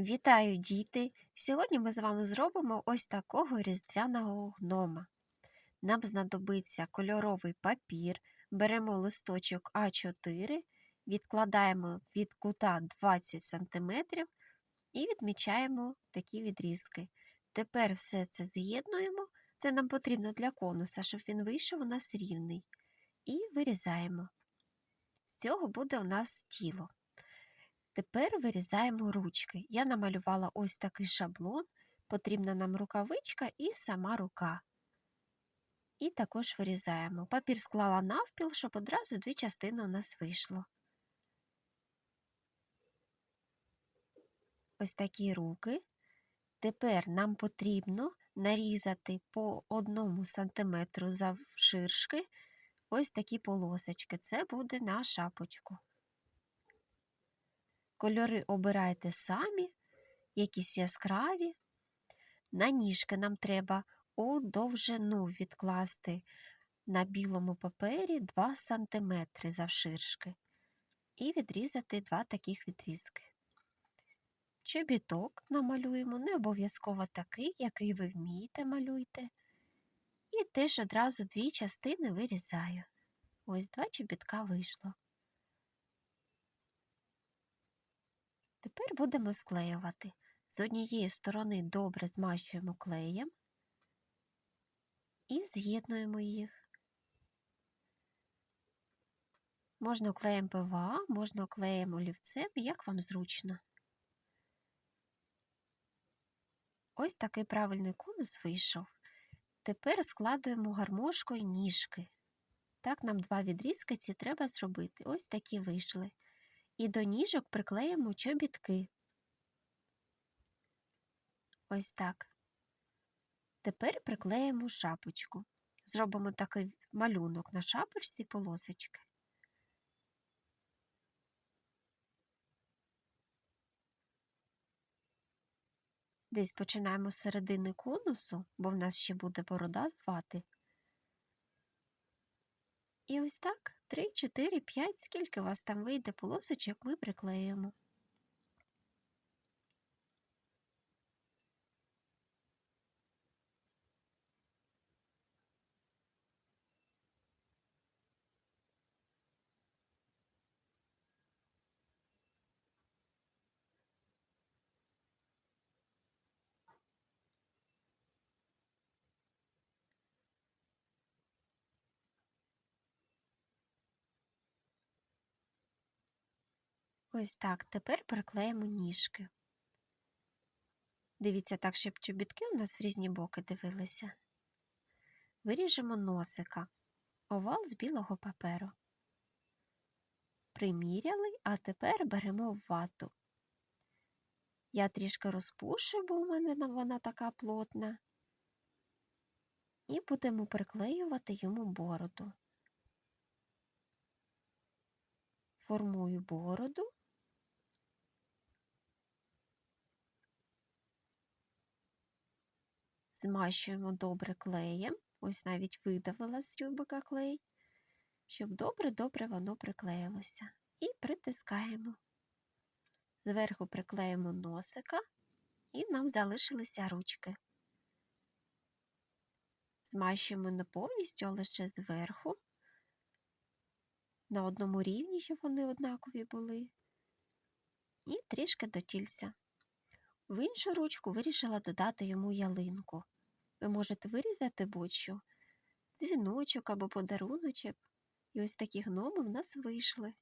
Вітаю, діти! Сьогодні ми з вами зробимо ось такого різдвяного гнома. Нам знадобиться кольоровий папір, беремо листочок А4, відкладаємо від кута 20 см і відмічаємо такі відрізки. Тепер все це з'єднуємо, це нам потрібно для конуса, щоб він вийшов у нас рівний. І вирізаємо. З цього буде у нас тіло. Тепер вирізаємо ручки. Я намалювала ось такий шаблон, потрібна нам рукавичка і сама рука. І також вирізаємо. Папір склала навпіл, щоб одразу дві частини у нас вийшло. Ось такі руки. Тепер нам потрібно нарізати по одному сантиметру завширшки ось такі полосочки. Це буде на шапочку. Кольори обирайте самі, якісь яскраві. На ніжки нам треба у довжину відкласти на білому папері 2 см завширшки і відрізати два таких відрізки. Чобіток намалюємо, не обов'язково такий, який ви вмієте, малюйте. І теж одразу дві частини вирізаю. Ось два чобітка вийшло. Тепер будемо склеювати. З однієї сторони добре змащуємо клеєм і з'єднуємо їх. Можна клеєм ПВА, можна клеєм олівцем, як вам зручно. Ось такий правильний конус вийшов. Тепер складуємо гармошкою ніжки. Так, нам два відрізки ці треба зробити. Ось такі вийшли і до ніжок приклеїмо чобітки. Ось так. Тепер приклеїмо шапочку. Зробимо такий малюнок на шапочці полосочки. Десь починаємо з середини конусу, бо в нас ще буде борода звати. І ось так 3, 4, 5, скільки у вас там вийде полосочок, ми приклеїмо. Ось так. Тепер приклеїмо ніжки. Дивіться так, щоб чобітки у нас в різні боки дивилися. Виріжемо носика, овал з білого паперу. Приміряли, а тепер беремо вату. Я трішки розпушу, бо у мене вона така плотна. І будемо приклеювати йому бороду. Формую бороду. Змащуємо добре клеєм, ось навіть видавила з тюбика клей, щоб добре-добре воно приклеїлося. І притискаємо. Зверху приклеїмо носика, і нам залишилися ручки. Змащуємо не повністю, а лише зверху, на одному рівні, щоб вони однакові були, і трішки до тільця. В іншу ручку вирішила додати йому ялинку. Ви можете вирізати будь-що, дзвіночок або подаруночок. І ось такі гноми в нас вийшли.